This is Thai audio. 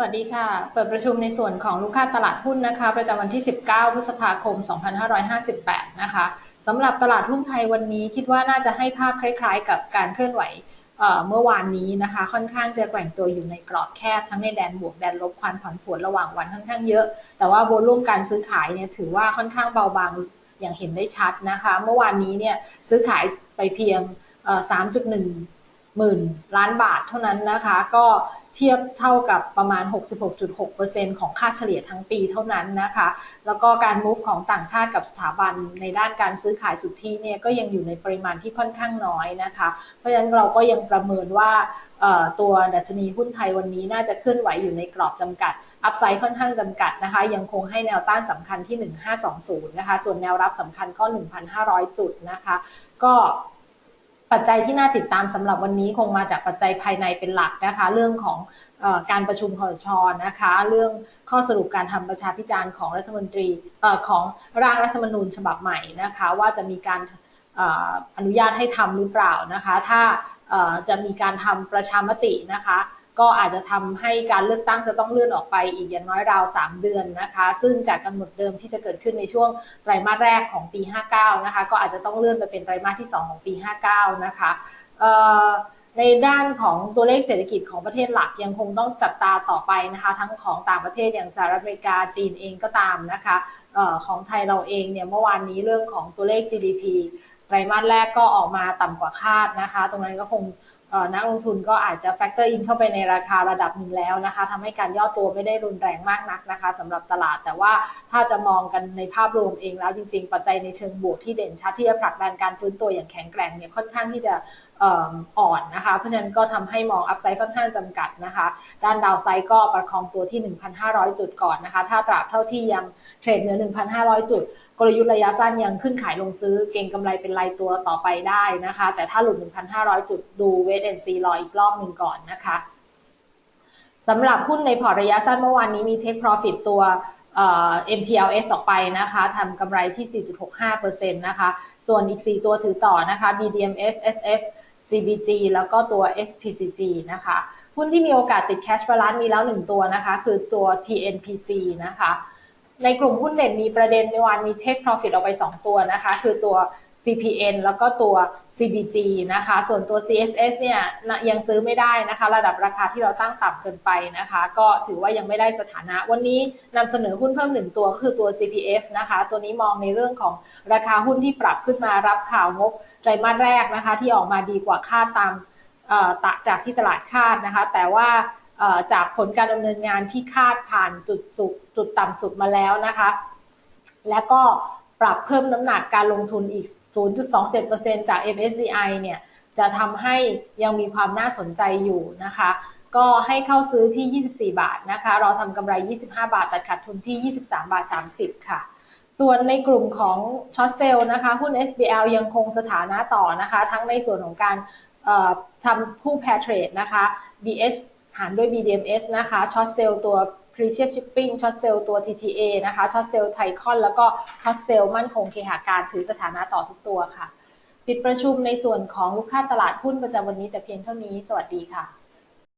สวัสดีค่ะ เปิดประชุมในส่วนของลูกค้าตลาดหุ้นนะคะ ประจำวันที่ 19 พฤษภาคม 2558 นะคะสำหรับตลาดหุ้นไทยวันนี้คิดว่าน่าจะให้ภาพคล้าย ๆ กับการเคลื่อนไหวเมื่อวานนี้นะคะ ค่อนข้างจะแกว่งตัวอยู่ในกรอบแคบ ทั้งในแดนบวกแดนลบควันผันผวนระหว่างวันค่อนข้างเยอะ แต่ว่าโวลุ่มการซื้อขายเนี่ยถือว่าค่อนข้างเบาบางอย่างเห็นได้ชัดนะคะ เมื่อวานนี้เนี่ยซื้อขายไปเพียง 3.1 หมื่นล้านบาทเท่านั้นนะคะ ก็เทียบเท่ากับประมาณ 66.6%ของค่าเฉลี่ยทั้งปีเท่านั้นนะคะ แล้วก็การมุฟของต่างชาติกับสถาบันในด้านการซื้อขายสุทธิเนี่ยก็ยังอยู่ในปริมาณที่ค่อนข้างน้อยนะคะ เพราะฉะนั้นเราก็ยังประเมินว่าตัวดัชนีหุ้นไทยวันนี้น่าจะเคลื่อนไหวอยู่ในกรอบจำกัดอัพไซด์ค่อนข้างจำกัดนะคะ ยังคงให้แนวต้านสำคัญที่ 1520 นะคะ ส่วนแนวรับสำคัญก็ 1,500 จุดนะคะ ก็ ปัจจัยที่น่าติดตามสำหรับวันนี้คงมาจากปัจจัยภายในเป็นหลักนะคะ เรื่องของอการประชุมคอชนะคะ เรื่องข้อสรุปการทำประชาพิจารณ์ของรัฐมนตรีอของร่างรัฐธรรมนูญฉบับใหม่นะคะ ว่าจะมีการอนุญาตให้ทำหรือเปล่านะคะ ถ้าจะมีการทำประชามตินะคะ ก็อาจจะทำให้การเลือกตั้งจะต้องเลื่อนออกไปอีกอย่างน้อยราว 3 เดือนนะคะ ซึ่งจากกำหนดเดิมที่จะเกิดขึ้นในช่วงไตรมาสแรกของปี 59 นะคะ ก็อาจจะต้องเลื่อนไปเป็นไตรมาสที่ 2 ของปี 59 นะคะในด้านของตัวเลขเศรษฐกิจของประเทศหลักยังคงต้องจับตาต่อไปนะคะ ทั้งของต่างประเทศอย่างสหรัฐอเมริกาจีนเองก็ตามนะคะออของไทยเราเองเนี่ยเมื่อวานนี้เรื่องของตัวเลข GDP ไตรมาสแรกก็ออกมาต่ำกว่าคาดนะคะ ตรงนั้นก็คง นักลงทุนก็อาจจะแฟกเตอร์อินเข้าไปในราคาระดับหนึ่งแล้วนะคะทำให้การย่อตัวไม่ได้รุนแรงมากนักนะคะสำหรับตลาด แต่ว่าถ้าจะมองกันในภาพรวมเองแล้วจริง ๆ ปัจจัยในเชิงบวกที่เด่นชัดที่จะผลักดันการฟื้นตัวอย่างแข็งแกร่งเนี่ยค่อนข้างที่จะอ่อนนะคะ เพราะฉะนั้นก็ทำให้มองอัพไซด์ค่อนข้างจำกัดนะคะ ด้านดาวไซด์ก็ประคองตัวที่ 1,500 จุดก่อนนะคะ ถ้าตราบเท่าที่ยังเทรดเหนือ 1,500 จุด กลยุทธ์ระยะสั้นยังขึ้นขายลงซื้อ เก่งกำไรเป็นรายตัวต่อไปได้นะคะ แต่ถ้าหลุด 1,500 จุดดูเวทแอนซีรออีกรอบหนึ่งก่อนนะคะสำหรับหุ้นในพอร์ตระยะสั้นเมื่อวานนี้มีเทคโปรฟิตตัว MTLS ออกไปนะคะทำกำไรที่ 4.65%นะคะ ส่วนอีก 4 ตัวถือต่อนะคะ BDMs SF CBG แล้วก็ตัว SPCG นะคะ หุ้นที่มีโอกาสติด cash balance มีแล้ว 1 ตัวนะคะ คือตัว TNPC นะคะ ในกลุ่มหุ้นเด่นมีประเด็นในวันมี take profit ออกไป 2 ตัวนะคะ คือตัว CPN แล้วก็ตัว CBG นะคะ ส่วนตัว CSS เนี่ยยังซื้อไม่ได้นะคะ ระดับราคาที่เราตั้งต่ำเกินไปนะคะ ก็ถือว่ายังไม่ได้สถานะ วันนี้นำเสนอหุ้นเพิ่มหนึ่งตัวก็คือตัว CPF นะคะ ตัวนี้มองในเรื่องของราคาหุ้นที่ปรับขึ้นมารับข่าวงบไตรมาสแรกนะคะ ที่ออกมาดีกว่าคาดตามจากที่ตลาดคาดนะคะ แต่ว่าจากผลการดำเนินงานที่คาดผ่านจุดสุดจุดต่ำสุดมาแล้วนะคะ และก็ปรับเพิ่มน้ำหนักการลงทุนอีก 0.27%จาก MSCI เนี่ยจะทำให้ยังมีความน่าสนใจอยู่นะคะ ก็ให้เข้าซื้อที่ 24 บาทนะคะ เราทำกำไร 25 บาทแต่ขาดทุนที่ 23 บาท 30 ค่ะ ส่วนในกลุ่มของช็อตเซลนะคะ หุ้น SBL ยังคงสถานะต่อนะคะ ทั้งในส่วนของการทำผู้แพรเทรดนะคะ BH หารด้วย BDMs นะคะช็อตเซลตัว Precious Shipping ช็อตเซลตัว TTA นะคะช็อตเซลไทคอนแล้วก็ช็อตเซลมั่นคงเคหาการถือสถานะต่อทุกตัวค่ะ ปิดประชุมในส่วนของลูกค้าตลาดหุ้นประจำวันนี้แต่เพียงเท่านี้ สวัสดีค่ะ